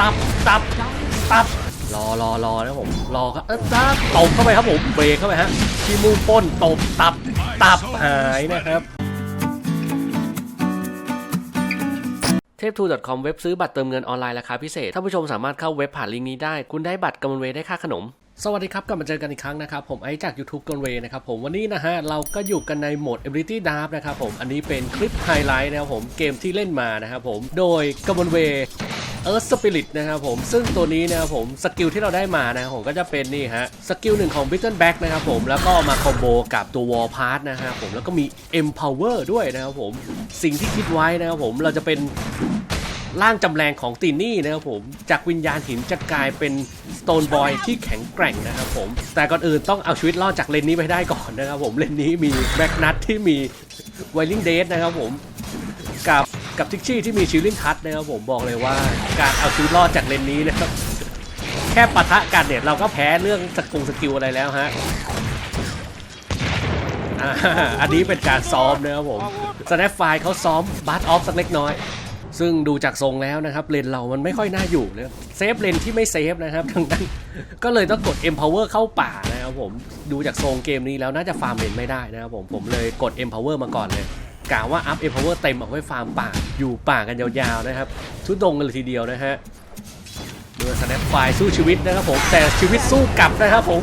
ตับตับตับรอรอรอนะผมรอครับเออตับตบเข้าไปครับผมเบรกเข้าไปฮะที่มูป้นตบตับตับหายนะครับเทพทู .com เว็บซื้อบัตรเติมเงินออนไลน์ราคาพิเศษท่านผู้ชมสามารถเข้าเว็บผ่านลิงก์นี้ได้ คุณได้บัตรกำมลเวย์ได้ค่าขนม สวัสดีครับ กลับมาเจอกันอีกครั้งนะครับ ผมไอจาก YouTube กำมลเวย์นะครับผมวันนี้นะฮะ เราก็อยู่กันในโหมด Ability Draft นะครับผมอันนี้เป็นคลิปไฮไลท์นะครับผมเกมที่เล่นมานะครับผมโดยกำมลเว Earth Spirit นะครับผมซึ่งตัวนี้นะครับผมสกิลที่เราได้มานะครับผมก็จะเป็นนี่ฮะสกิลหนึ่งของ b i t t l e Back นะครับผมแล้วก็มาคอมโบกับตัว Wall Pass นะครับผมแล้วก็มี Empower ด้วยนะครับผมสิ่งที่คิดไว้นะครับผมเราจะเป็นร่างจำแรงของตีนี่นะครับผมจากวิญญาณหินจะกลายเป็นสโตนบอยที่แข็งแกร่งนะครับผมแต่ก่อนอื่นต้องเอาชีวิตรอดจากเลนนี้ไปได้ก่อนนะครับผมเลนนี้มีแบ็กนัทที่มีไวลิงเดสนะครับผมกับ กับทิกชี่ที่มีชิลลินทัชนะครับผมบอกเลยว่าการเอาชีวิตรอดจากเลนนี้นะครับแค่ปะทะกันเนี่ยเราก็แพ้เรื่องสกุลสกิลอะไรแล้วฮะอันนี้เป็นการซ้อมนะครับผมสแนปไฟเขาซ้อมบัตออฟสักเล็กน้อย ซึ่งดูจากทรงแล้วนะครับเลนเรามันไม่ค่อยน่าอยู่นะครับเซฟเลนที่ไม่เซฟนะครับดังนั้นก็เลยต้องกด empower เข้าป่านะครับผม ดูจากทรงเกมนี้แล้วน่าจะฟาร์มเลนไม่ได้นะครับผม ผมเลยกด empower มาก่อนเลย กะว่าอัพ empower เต็มเอาไว้ฟาร์มป่าอยู่ป่ากันยาวๆนะครับทุดงกันเลยทีเดียวนะฮะดูสแนปไฟสู้ชีวิตนะครับผมแต่ชีวิตสู้กลับนะครับผม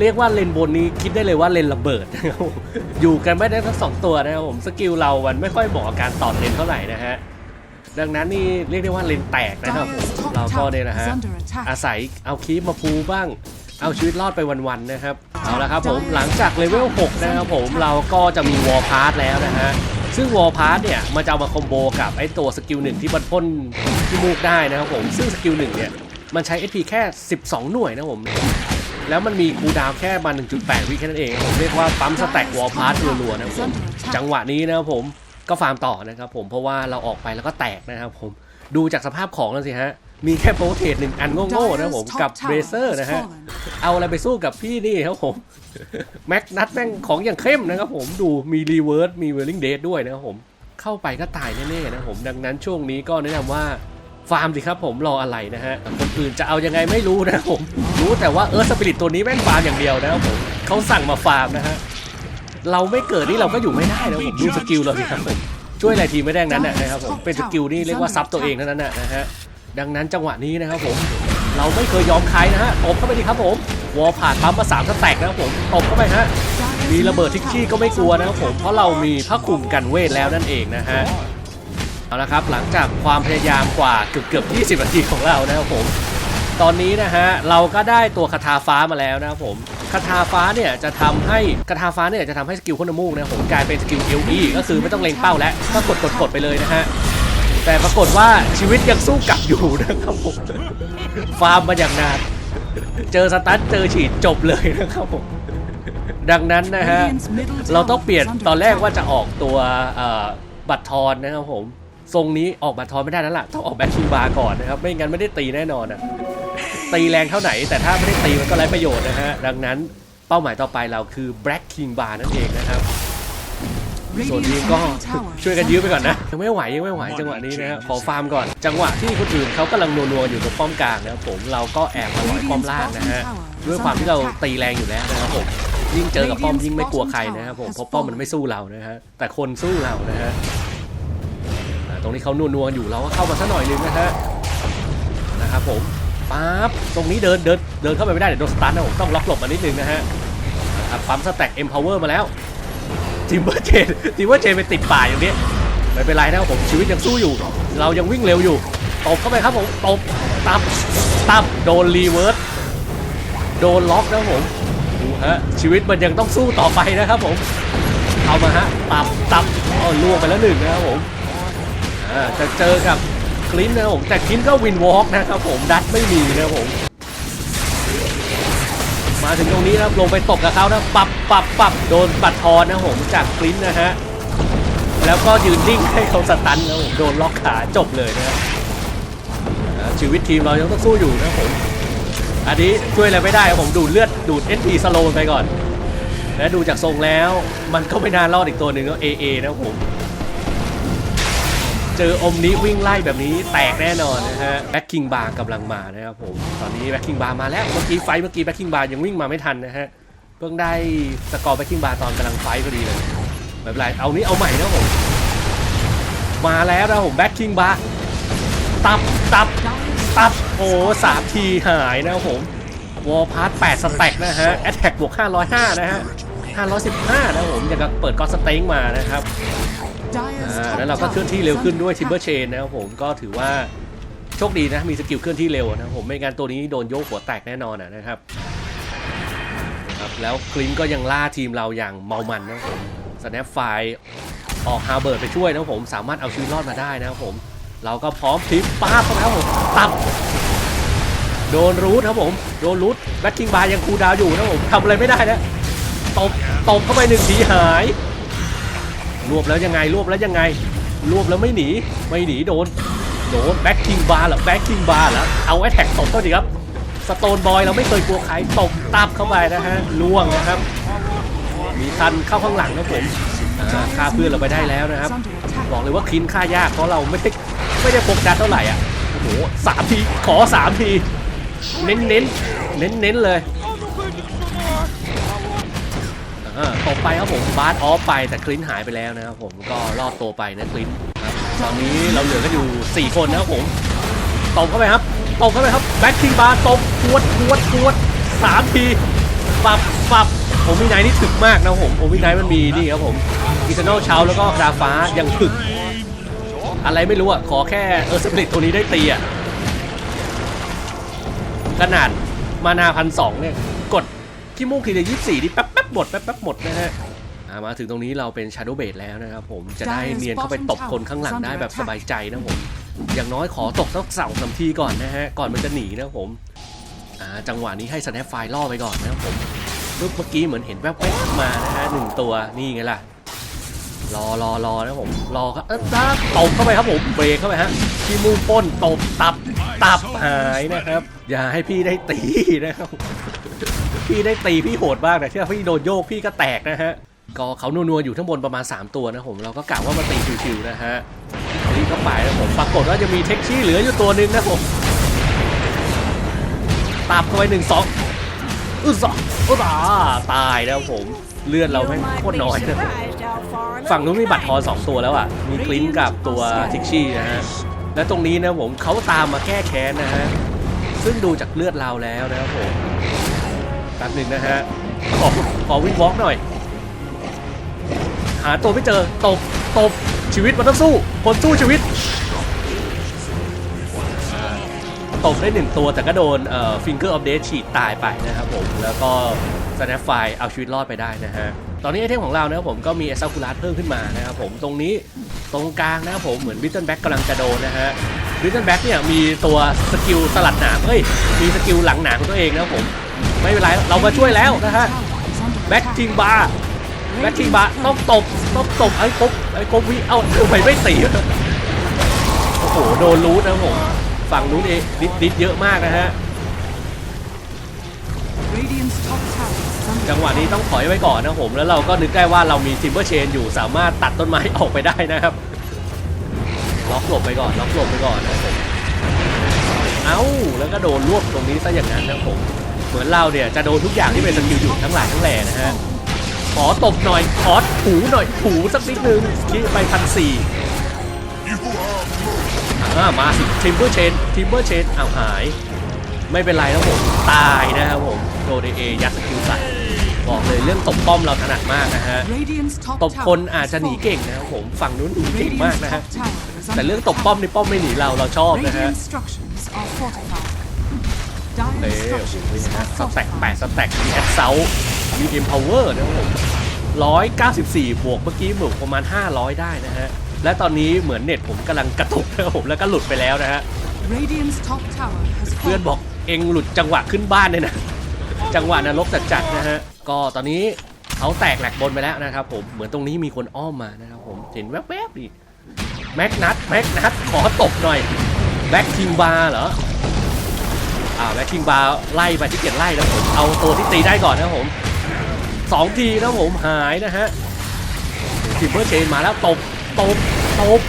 เรียกว่าเลนบนนี้คิดได้เลยว่าเลนระเบิดนะครับผมอยู่กันไม่ได้ทั้งสองตัวนะครับผมสกิลเรามันไม่ค่อยเหมาะกับการต่อเลนเท่าไหร่นะฮะดังนั้นนี่เรียกได้ว่าเลนแตกนะครับผมเราก็เนี่ยนะฮะอาศัยเอาคีปมาปูบ้าง เอาชีวิตรอดไปวันๆนะครับ เอาละครับผมหลังจากเลเวล 6 นะครับผมเราก็จะมีวอลพาร์ทแล้วนะฮะซึ่งวอลพาร์ทเนี่ยมันจะเอามาคอมโบกับไอตัวสกิลหนึ่งที่มันพ่นที่มูกได้นะครับผมซึ่งสกิลหนึ่งเนี่ยมันใช้ HP แค่ 12 หน่วยนะครับผมแล้วมันมีคูลดาวน์แค่มา 1.8 วิแค่นั้นเอง ผมเรียกว่าปั๊มสแต็กวอลพาร์ทรัวๆนะครับผม จังหวะนี้นะครับผมก็ฟาร์มต่อนะครับผมเพราะว่าเราออกไปแล้วก็แตกนะครับผมดูจากสภาพของแล้วสิฮะ มีแค่โปรเทสหนึ่งอันโง่ๆนะครับผมกับเบเซอร์นะฮะ เอาอะไรไปสู้กับพี่นี่ครับผม แม็กนัทแม่งของอย่างเข้มนะครับผมดูมีรีเวิร์สมีเวลลิงเดทด้วยนะครับผม เข้าไปก็ตายแน่ๆนะครับผมดังนั้นช่วงนี้ก็แนะนำว่าฟาร์มสิครับผมรออะไรนะฮะคนอื่นจะเอายังไงไม่รู้นะครับผม รู้แต่ว่าเออสปิริตตัวนี้แม่งฟาร์มอย่างเดียวนะครับผมเขาสั่งมาฟาร์มนะฮะเราไม่เกิดนี่เราก็อยู่ไม่ได้นะผมดูสกิลเราสิครับผมช่วยอะไรทีมไม่ได้ทั้งนั้นนะนะครับผมเป็นสกิลนี่เรียกว่าซับตัวเองเท่านั้นนะนะฮะ ดังนั้นจังหวะนี้นะครับผม เราไม่เคยยอมใครนะฮะตบเข้าไปดีครับผม วอลผ่านปั๊มมาสามสแต็กนะครับผมตบเข้าไปฮะมีระเบิดทิกชี่ก็ไม่กลัวนะครับผมเพราะเรามีผ้าคลุมกันเวทแล้วนั่นเองนะฮะเอาละครับหลังจากความพยายามกว่าเกือบเกือบ20 นาทีของเรานะครับผม ตอนนี้นะฮะเราก็ได้ตัวคาถาฟ้ามาแล้วนะครับผมคาถาฟ้าเนี่ยจะทำให้คาถาฟ้าเนี่ยจะทำให้สกิลพ่นน้ำมูกนะครับผมกลายเป็นสกิลเอลีก็คือไม่ต้องเล็งเป้าแล้วก็กดกดกดไปเลยนะฮะ แต่ปรากฏว่าชีวิตยังสู้กลับอยู่นะครับผมฟาร์มมาอย่างนาน เจอสตันเจอฉีดจบเลยนะครับผมดังนั้นนะฮะ เราต้องเปลี่ยนตอนแรกว่าจะออกตัวบัตรทอนนะครับผม ทรงนี้ออกบัตรทอนไม่ได้แล้วล่ะ ต้องออกแบ็คคิงบาร์ก่อนนะครับ ไม่งั้นไม่ได้ตีแน่นอนอะตีแรงเท่าไหน แต่ถ้าไม่ได้ตีมันก็ไร้ประโยชน์นะฮะ ดังนั้นเป้าหมายต่อไปเราคือ Black King Bar นั่นเองนะครับ ส่วนนี้ก็ช่วยกันยื้อไปก่อนนะ ยังไม่ไหวยังไม่ไหวจังหวะนี้นะฮะขอฟาร์มก่อน จังหวะที่คนอื่นเขากำลังนัวๆอยู่ตรงป้อมกลางนะครับผมเราก็แอบมาลอยป้อมล่างนะฮะด้วยความที่เราตีแรงอยู่แล้วนะครับผมยิ่งเจอกับป้อมยิ่งไม่กลัวใครนะครับผมเพราะป้อมมันไม่สู้เรานะฮะแต่คนสู้เรานะฮะตรงนี้เขานัวๆอยู่เราก็เข้ามาสักหน่อยนึงนะฮะนะครับผมปั๊บตรงนี้เดินเดินเดินเข้าไปไม่ได้เดี๋ยวโดนสตันนะผมต้องล็อกหลบมานิดนึงนะฮะนะครับปั๊มสแต็กเอ็มพาวเวอร์มาแล้ว ทิมเบอร์เจนทิมเบอร์เจนไปติดป่าอย่างนี้ไม่เป็นไรนะครับผมชีวิตยังสู้อยู่ เรายังวิ่งเร็วอยู่ตบเข้าไปครับผมตบตับตับโดนรีเวิร์สโดนล็อกนะครับผมดูฮะชีวิตมันยังต้องสู้ต่อไปนะครับผมเอามาฮะตับตับอ๋อล่วงไปแล้วหนึ่งนะครับผมจะเจอกับคลินนะครับผมแต่คลินก็วินวอล์กนะครับผมดัดไม่มีนะครับผม มาถึงตรงนี้นะลงไปตบกับเขานะปับปับปับโดนปัดทอนนะผมจากกลิ้นนะฮะแล้วก็ยืนนิ่งให้เขาสตันนะผมโดนล็อกขาจบเลยนะชีวิตทีมเรายังต้องสู้อยู่นะผมอันนี้ช่วยอะไรไม่ได้ผมดูดเลือดดูดเอทีสโลไปก่อน และดูจากทรงแล้ว มันก็ไม่น่ารอดอีกตัวหนึ่งก็เอเอนะผม เจออมนี้วิ่งไล่แบบนี้แตกแน่นอนนะฮะแบ็คคิงบาร์กำลังมานะครับผมตอนนี้แบ็คคิงบาร์มาแล้วเมื่อกี้ไฟเมื่อกี้แบ็คคิงบาร์ยังวิ่งมาไม่ทันนะฮะเพิ่งได้สกอร์แบ็คคิงบาร์ตอนกำลังไฟท์พอดีเลยไม่เป็นไรเอานี้เอาใหม่นะผมมาแล้วนะผมแบ็คคิงบาร์ตับตับตับโอ้สามทีหายนะผมวอลพาร์ตแปดสแต็กนะฮะแอตแทกบวก505นะฮะ515นะครับผมอย่างกับเปิดกอสเต็งมานะครับ แล้วเราก็เคลื่อนที่เร็วขึ้นด้วย Timber Chain นะครับผมก็ถือว่าโชคดีนะมีสกิลเคลื่อนที่เร็วนะครับผมไม่งั้นตัวนี้โดนโยกหัวแตกแน่นอนอะนะครับครับแล้วคลินก็ยังล่าทีมเราอย่างเมามันนะครับผมสแนปไฟออกฮาร์เบิร์ดไปช่วยนะครับผมสามารถเอาชีวิตรอดมาได้นะครับผม เราก็พร้อมพลิปป้าบเข้าไปครับผมตับโดนรูทครับผมโดนรูทแบ็คคิงบาร์ยังคูลดาวน์อยู่นะครับผมทำอะไรไม่ได้นะตบตบเข้าไปหนึ่งทีหาย รวบแล้วยังไงรวบแล้วยังไง รวบแล้วไม่หนีไม่หนีโดนโดนแบ็คคิงบาร์เหรอแบ็คคิงบาร์เหรอเอาไอ้แท็กตบเข้าดิครับสโตนบอยเราไม่เคยกลัวใครตบตับเข้าไปนะฮะล่วงนะครับ มีทันเข้าข้างหลังนะผมอ่าฆ่าเพื่อนเราไปได้แล้วนะครับ บอกเลยว่าคินฆ่ายากเพราะเราไม่ได้ไม่ได้โฟกัสเท่าไหร่อะโอ้โหสามทีขอสามที เน้นเน้นเน้นเน้นเลย ตบไปครับผมบาสออฟไปแต่คลินหายไปแล้วนะครับผมก็รอดตัวไปนะคลินตอนนี้เราเหลือกันอยู่ 4 คนนะครับผมตบเข้าไปครับตบเข้าไปครับแบ็คคิงบาร์ตบทวดทวดทวดสามทีปรับปรับโอมิไนท์นี่ถึกมากนะครับผมโอมิไนท์มันมีนี่ครับผมอิเทนอลเชาแล้วก็ดาฟ้ายังถึก อะไรไม่รู้อะ ขอแค่เออสปริตตัวนี้ได้ตีอะขนาดมานาพันสองเนี่ย ขี้มูกทีเดียวยี่สี่นี่แป๊บแป๊บหมดแป๊บแป๊บหมดนะฮะอ่ามาถึงตรงนี้เราเป็นชา d ด w เบ e แล้วนะครับผมจะได้เนียนเข้าไปตบคนข้างหลังได้แบบสบายใจนะผม อย่างน้อยขอตกสักสองสามทีก่อนนะฮะ ก่อนมันจะหนีนะผมอ่าจังหวะนี้ให้สแนปไฟล่อไปก่อนนะครับผมรูปเมื่อกี้เหมือนเห็นแวบๆมานะฮะหนึ่งตัวนี่ไงล่ะรอรอรอนะผมรอครับเออตบตบเข้าไปครับผมเบรกเข้าไปฮะที่มูป้นตบตับตับหายนะครับ อย่าให้พี่ได้ตีนะครับ พี่ได้ตีพี่โหดมากแต่ที่พี่โดนโยกพี่ก็แตกนะฮะก็เขานัวๆอยู่ทั้งบนประมาณ 3 ตัวนะผมเราก็กะว่ามาตีชิวๆนะฮะรีบเข้าไปนะผมปรากฏว่าจะมีเท็กซี่เหลืออยู่ตัวหนึ่งนะผมตับเข้าไปหนึ่งสองอึสองอึสาตายแล้วผมเลือดเราแม่โคตรน้อยนะผมฝั่งนู้นมีบัตรทอสองตัวแล้วอะมีคลินกับตัวทิกชี่นะฮะและตรงนี้นะผมเขาตามมาแก้แค้นนะฮะซึ่งดูจากเลือดเราแล้วนะครับผม แป๊บหนึ่งนะฮะ ขอขอวิ่งวอล์กหน่อย หาตัวไม่เจอ ตบ ตบ ชีวิตมันต้องสู้ คนสู้ชีวิต ตบได้หนึ่งตัวแต่ก็โดนเอ่อฟิงเกอร์ออฟเดชฉีดตายไปนะครับผม แล้วก็สแนปไฟเอาชีวิตรอดไปได้นะฮะ ตอนนี้ไอเทมของเรานะครับผมก็มีเอซาคูลัสเพิ่มขึ้นมานะครับผมตรงนี้ตรงกลางนะครับผมเหมือนบิทเทิลแบ็กกำลังจะโดนนะฮะบิทเทิลแบ็กเนี่ยมีตัวสกิลสลัดหนามเฮ้ยมีสกิลหลังหนามของตัวเองนะครับผม ไม่เป็นไรเรามาช่วยแล้วนะฮะแบ็กทิงบาร์แบ็กทิงบาร์ต้องตบต้องตบไอ้ครบไอ้ครบวิเอ้าทำไมไม่ตีโอ้โหโดนรูทนะผมฝั่งนู้เองดิดิดเยอะมากนะฮะจังหวะนี้ต้องถอยไว้ก่อนนะผมแล้วเราก็นึกได้ว่าเรามีทิมเบอร์เชนอยู่สามารถตัดต้นไม้ออกไปได้นะครับล็อกหลบไปก่อนล็อกหลบไปก่อนนะผมเอ้าแล้วก็โดนรวบตรงนี้ซะอย่างนั้นนะผม มือนเราเนี่ยจะโดนทุกอย่างที่เป็นสกิลอยู่ทั้งหลายทั้งแหล่นะฮะ ขอตบหน่อย ขอถูหน่อย ถูสักนิดนึงคิดไปพันสี่อ่ามาสิทิมเบอร์เชนทิมเบอร์เชนเอาหาย ไม่เป็นไรนะผม ตายนะครับผม โดนเอยัดสกิลใส่บอกเลยเรื่องตบป้อมเราถนัดมากนะฮะตตบบคคนนอาอาจจจะจะหหนีนีเก่เก่งงนะครับผมฝั่งนู้นหนีเก่เก่งงมามากกนะนะฮะฮะแต่แต่เรื่เรื่อองงตตบบป้ป้ออมมในป้อมไม่หนีเราเราชอบนะฮะ เอ๊ะสแต็กแปดสแต็กมีแอดเซลมีเอ็มพาวเวอร์นะครับผมร้อยเก้าสิบสี่บวกเมื่อกี้หมุกประมาณ500ได้นะฮะ และตอนนี้เหมือนเน็ตผมกำลังกระตุกนะครับผมแล้วก็หลุดไปแล้วนะฮะ เพื่อนบอกเองหลุดจังหวะขึ้นบ้านเนี่ยนะ จังหวะนรกจัดๆนะฮะ ก็ตอนนี้เขาแตกแหลกบนไปแล้วนะครับผมเหมือนตรงนี้มีคนอ้อมมานะครับผมเห็นแวบๆนี่แม็กนัทแม็กนัทขอตบหน่อยแบ็คคิงบาร์เหรอ อ่าแบ็คคิงบาร์ไล่ไปที่เกียรไล่แล้วผมเอาตัวที่ตีได้ก่อนนะผมสองทีนะผมหายนะฮะทิมเบอร์เชนมาแล้วตบตบตบ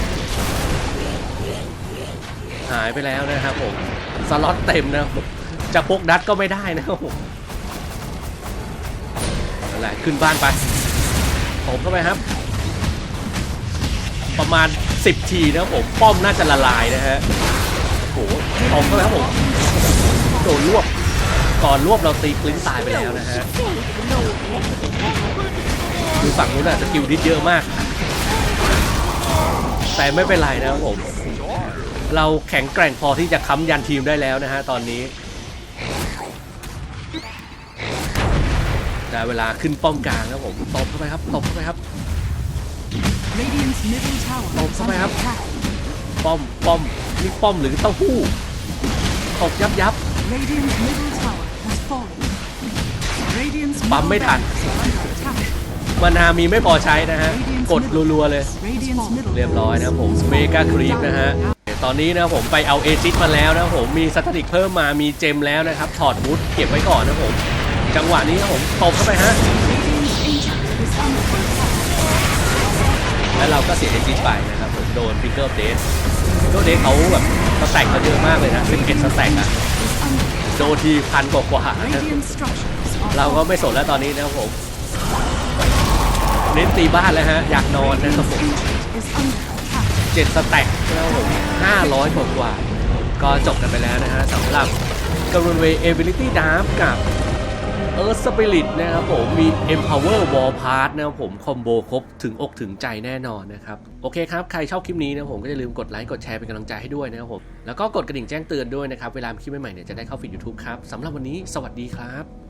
หายไปแล้วนะครับผมสล็อตเต็มนะผมจะพกดัดก็ไม่ได้นะครับผมอะไรขึ้นบ้านไปผมเข้าไปครับ ประมาณ 10 ทีนะครับผมป้อมน่าจะละลายนะฮะโอ้โหผมเข้าไปครับผม โดนรวบ ก่อนรวบเราตีกลิ้นตายไปแล้วนะฮะคือฝั่งนู้นอะสกิลดิสเยอะมาก แต่ไม่เป็นไรนะครับผม เราแข็งแกร่งพอที่จะค้ำยันทีมได้แล้วนะฮะตอนนี้ได้เวลาขึ้นป้อมกลางครับผมตบเข้าไปครับตบเข้าไปครับ Radiant's middle tower Oh, is come under on. attack. ป้อมป้อมนี่ป้อมหรือเต้าหู้ตบยับยับ Radiant's middle tower has fallen. Radiant's ปั๊ม middle ไม่ทัน barracks are under attack. มานามีไม่พอใช้นะฮะ กดรัวๆเลย Radiant's middle เรียบร้อยนะครับผมเมกาครีปนะฮะ ตอนนี้นะครับผมไปเอาเอจิตมาแล้วนะครับผมมีสถิติเพิ่มมามีเจมแล้วนะครับ ถอดบูทเก็บไว้ก่อนนะครับผม จังหวะนี้นะครับผมตบเข้าไปฮะ Radiant's ancient is under attack. แล้วเราก็เสียเอจิตไปนะครับผมโดนพิงเกิลเดสพิงเกิลเดสเขาแบบสแต็กเขาเยอะมากเลยนะเป็นเอ็ดสแต็กอะ Is under โดนทีพันกว่าๆนะ Radiant structures are เราก็ไม่สนแล้วตอนนี้นะครับผมเน้นตีบ้านแล้วฮะ อยากนอนนะครับผม is under attack. เจ็ดสแต็กนะครับผมห้าร้อยกว่ากว่า ก็จบกันไปแล้วนะฮะสำหรับกรุณเวเอเบลิตี้ดาร์กับ เออสปิริตนะครับผมมี Empower Wall Part นะครับผมคอมโบครบถึงอกถึงใจแน่นอนนะครับ โอเคครับ ใครชอบคลิปนี้นะผมก็อย่าลืมกดไลค์ กดแชร์เป็นกำลังใจให้ด้วยนะครับผม แล้วก็กดกระดิ่งแจ้งเตือนด้วยนะครับ เวลามีคลิปใหม่ๆเนี่ยจะได้เข้าฟีด YouTube ครับสำหรับวันนี้สวัสดีครับ